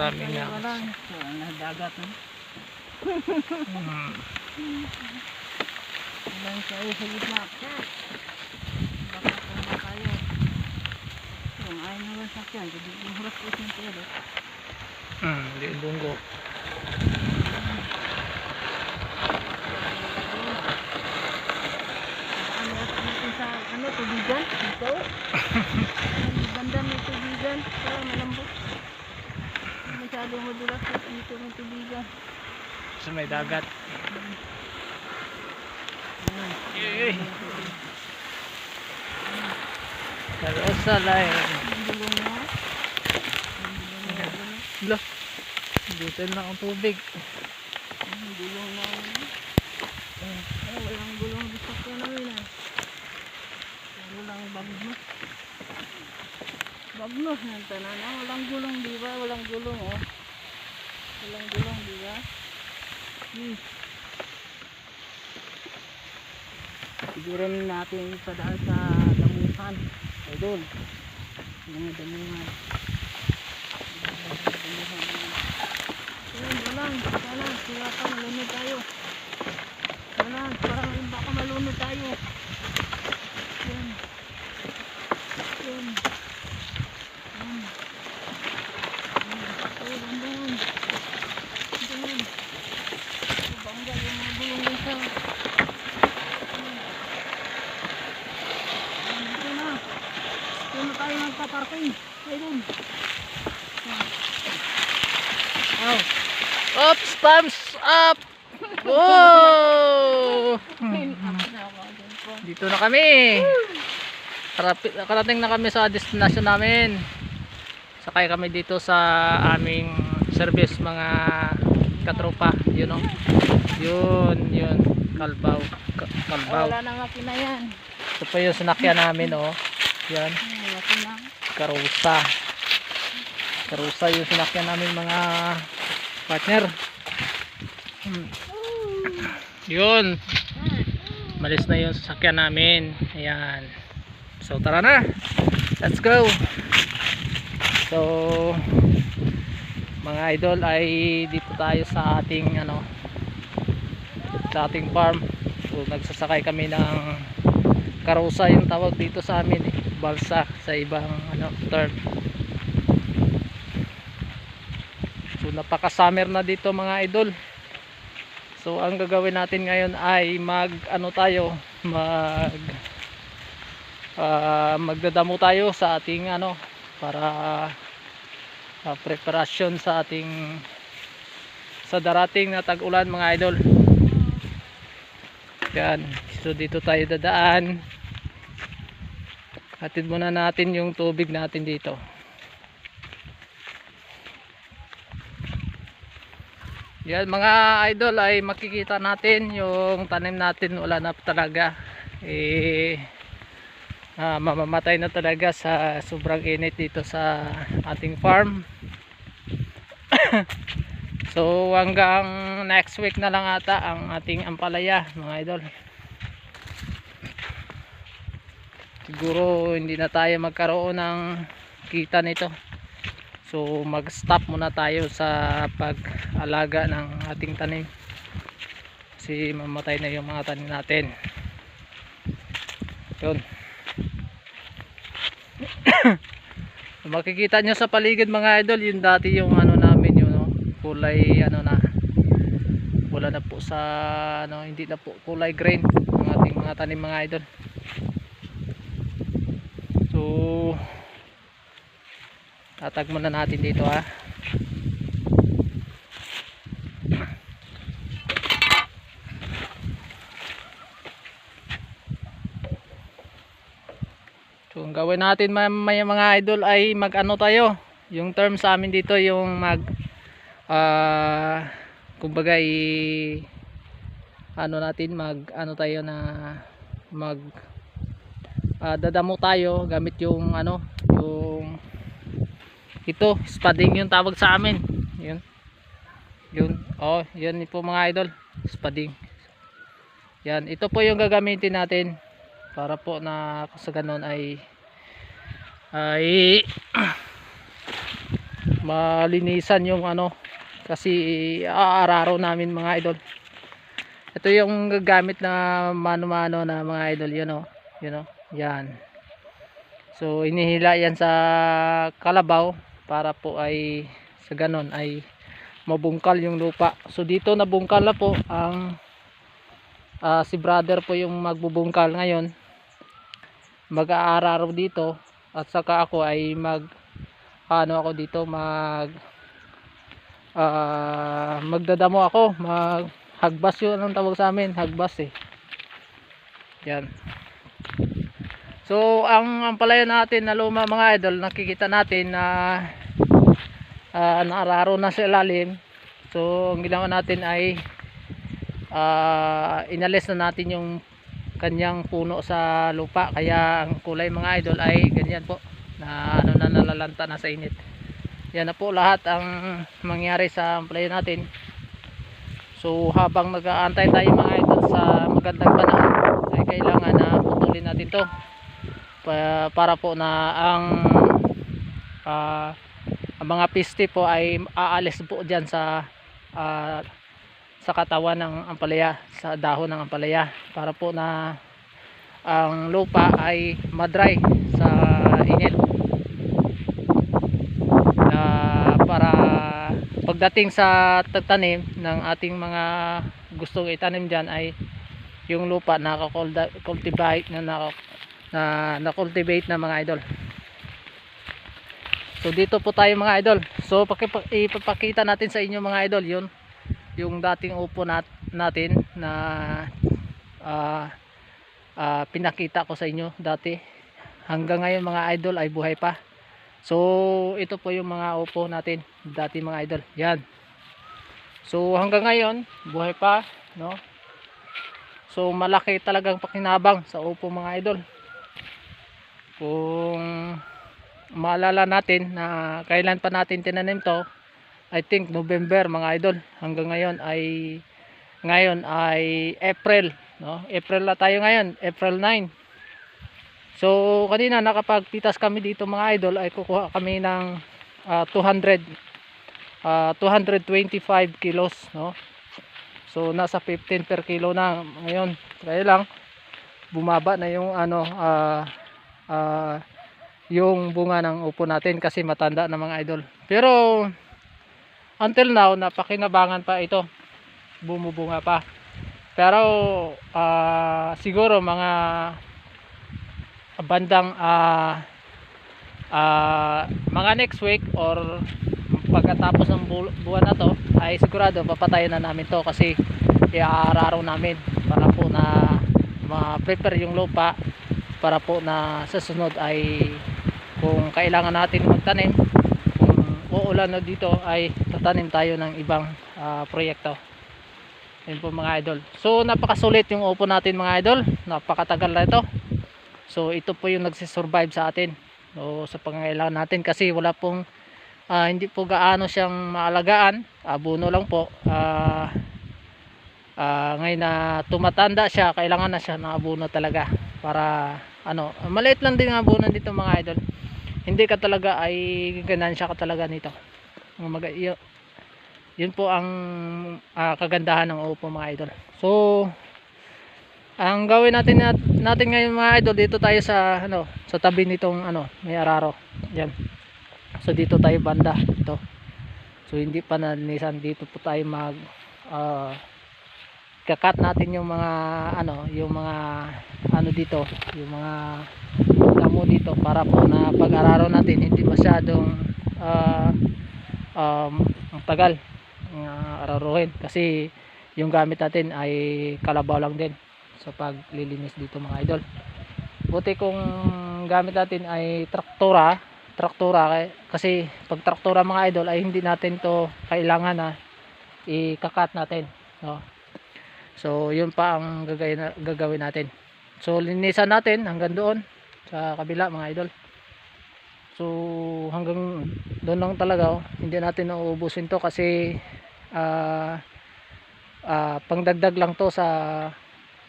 Maraming Kaya nga. So, ang dagat. eh. Hmm. Ilan kayo sa gitna. Baka tama tayo. Kung ayaw na lang sakyan, jadi yung hulas ko yung pwede. Hmm, di bunggo. Baka meron natin sa ano, tubigan. Dito. Ang Banda may tubigan. Kaya malambot. Masyadong madulas dito may tubigan. Sa may dagat. Yay! Karosa lang. Lo. Dito na ang tubig. Ang gulong mo. Ay, walang gulong di sakyan namin eh. Walang bagno. Bagno ng tanan. Ah, walang gulong di ba? Walang gulong oh. Walang gulong di ba? Hmm. Siguro natin ipadaan sa damuhan. Idol. Mga damuhan. Damuhan. Ayun, walang. Walang. Sira pa. Malunod tayo. Walang. Parang baka malunod tayo. Yan. Yan. Yan. Ay, bandan. Bandan. Bangga yung mga bulong nito. Dito na. Dito na tayo magpaparking. Ayun. Oh. Oops, thumbs up! Whoa! Dito na kami. Karating na kami sa destination namin. Sakay kami dito sa aming service mga katropa. Yun o. Yun, yun. Kalbaw. Ka- Kalbaw. Wala na makina yan. Ito pa yung sinakyan namin o. Yan. Karusa. Karusa yung sinakyan namin mga partner. Hmm. Yun. Malis na yung sasakyan namin. Ayan. So tara na. Let's go. So mga idol ay dito tayo sa ating ano sa ating farm. So nagsasakay kami ng karusa yung tawag dito sa amin eh. Balsa sa ibang ano term. So napaka summer na dito mga idol. So ang gagawin natin ngayon ay mag ano tayo, mag ah, magdadamo tayo sa ating ano para ah, preparasyon sa ating sa darating na tag-ulan mga idol. Yan. So dito tayo dadaan. Hatid muna natin yung tubig natin dito. Yan mga idol ay makikita natin yung tanim natin wala na talaga. Eh ah, mamamatay na talaga sa sobrang init dito sa ating farm. so hanggang next week na lang ata ang ating ampalaya mga idol. Siguro hindi na tayo magkaroon ng kita nito. So mag-stop muna tayo sa pag-alaga ng ating tanim. Kasi mamatay na yung mga tanim natin. Yun. Makikita nyo sa paligid mga idol, yung dati yung ano namin yun, no? kulay ano na. Wala na po sa ano, hindi na po kulay green ang ating mga tanim mga idol. So tatag muna natin dito ha so ang gawin natin may, mga idol ay mag ano tayo? Yung term sa amin dito yung mag ah kumbaga i ano natin mag ano tayo na mag ah, dadamo tayo gamit yung ano yung ito spading yung tawag sa amin. Yun. Yun. Oh yun po mga idol. Spading yan. Ito po yung gagamitin natin para po na sa ganun ay ay malinisan yung ano kasi aararo namin mga idol. Ito yung gagamit na mano-mano na mga idol yun o yun o yan. So inihila yan sa kalabaw para po ay sa ganon ay mabungkal yung lupa. So dito nabungkal na po ang ah, si brother po yung magbubungkal ngayon. Mag-aararo dito at saka ako ay mag ano ako dito mag ah, magdadamo ako mag hagbas yun anong tawag sa amin? Hagbas eh. Yan. So ang ampalaya natin na luma mga idol nakikita natin na uh, naararo na sa ilalim. So ang ginawa natin ay ah, inalis na natin yung kanyang puno sa lupa. Kaya ang kulay mga idol ay ganyan po na ano na nalalanta na sa init. Yan na po lahat ang mangyari sa ampalaya natin. So habang nag-aantay tayo mga idol sa magandang panahon ay kailangan na putulin natin to pa, para po na ang ah, ang mga piste po ay aalis po dyan sa ah, sa katawan ng ampalaya sa dahon ng ampalaya para po na ang lupa ay madry sa init. Na para pagdating sa tagtanim ng ating mga gustong itanim dyan ay yung lupa naka-cultivate na naka, na na-cultivate na mga idol so dito po tayo mga idol so ipapakita natin sa inyo mga idol yun yung dating upo nat natin na ah, ah, pinakita ko sa inyo dati hanggang ngayon mga idol ay buhay pa So, ito po yung mga upo natin, dati mga idol. Yan. So, hanggang ngayon, buhay pa, no? So, malaki talagang pakinabang sa upo mga idol. Kung maalala natin na kailan pa natin tinanim to, I think November mga idol. Hanggang ngayon ay ngayon ay April, no? April na tayo ngayon, April 9. So kanina nakapagpitas kami dito mga idol ay kukuha kami ng ah, 200 ah, 225 kilos no. So nasa 15 per kilo na ngayon. Kaya lang bumaba na yung ano ah, ah, yung bunga ng upo natin kasi matanda na mga idol. Pero until now napakinabangan pa ito. Bumubunga pa. Pero ah, siguro mga bandang ah ah, mga next week or pagkatapos ng bu- buwan na to ay sigurado papatayin na namin to kasi iaararo namin para po na ma-prepare yung lupa para po na sa sunod ay kung kailangan natin magtanim kung uulan na dito ay tatanim tayo ng ibang ah, proyekto yun po mga idol so napakasulit yung upo natin mga idol napakatagal na ito So ito po yung nagsisurvive sa atin. So sa pangangailangan natin kasi wala pong ah, hindi po gaano siyang maalagaan. Abono lang po. Ah ah, ngayon na tumatanda siya, kailangan na siya ng abono talaga para ano, maliit lang din ang abono dito mga idol. Hindi ka talaga ay ganansya ka talaga nito. Mag yun, yun po ang ah, kagandahan ng upo mga idol. So ang gawin natin nat- natin ngayon mga idol dito tayo sa ano sa tabi nitong ano may araro. Yan. So dito tayo banda. Ito. So hindi pa nanisan. Dito po tayo mag ah, kakat natin yung mga ano yung mga ano dito yung mga damo dito para po na pag-araro natin hindi masyadong ah, um, tagal uh, araruhin. Kasi yung gamit natin ay kalabaw lang din sa paglilinis dito mga idol. Buti kung gamit natin ay traktora traktora kasi pag traktora mga idol ay hindi natin to kailangan na ikakat natin no? So yun pa ang gagawin natin. So linisan natin hanggang doon sa kabila mga idol so hanggang doon lang talaga oh. hindi natin nauubusin to kasi ah ah, pangdagdag lang to sa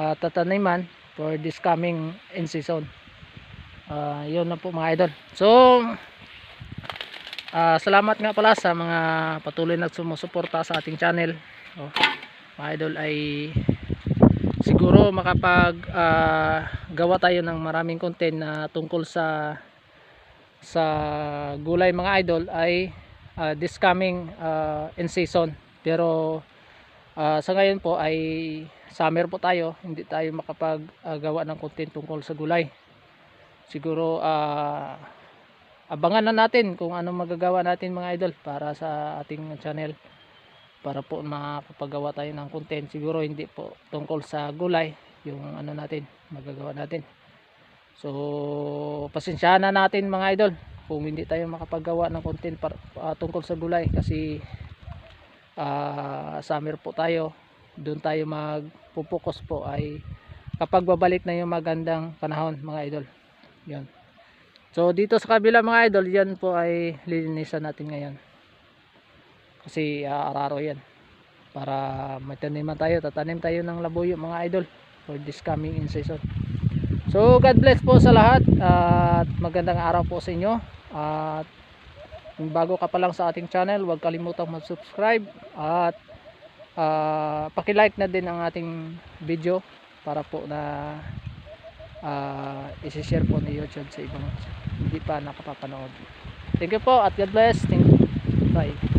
ah, tataniman for this coming in season Ah, yun na po mga idol so Ah, salamat nga pala sa mga patuloy na sumusuporta sa ating channel. Oh, mga idol ay siguro makapag ah, gawa tayo ng maraming content na tungkol sa sa gulay mga idol ay ah, this coming ah, in season. Pero ah, sa ngayon po ay summer po tayo, hindi tayo makapag ah, gawa ng content tungkol sa gulay. Siguro ah abangan na natin kung ano magagawa natin mga idol para sa ating channel para po makapagawa tayo ng content. Siguro hindi po tungkol sa gulay yung ano natin magagawa natin. So pasensyahan na natin mga idol kung hindi tayo makapagawa ng content para, ah, tungkol sa gulay. Kasi ah, summer po tayo doon tayo magpupokus po ay kapag babalik na yung magandang panahon mga idol. Yan So dito sa kabila mga idol, yan po ay lilinisan natin ngayon. Kasi uh, araro yan. Para may taniman tayo, tatanim tayo ng labuyo mga idol for this coming in season. So God bless po sa lahat at magandang araw po sa inyo. At kung bago ka pa lang sa ating channel, huwag kalimutang mag-subscribe at uh, paki-like na din ang ating video para po na uh, isi-share po ni YouTube sa ibang hindi pa nakapapanood. Thank you po at God bless. Thank you. Bye.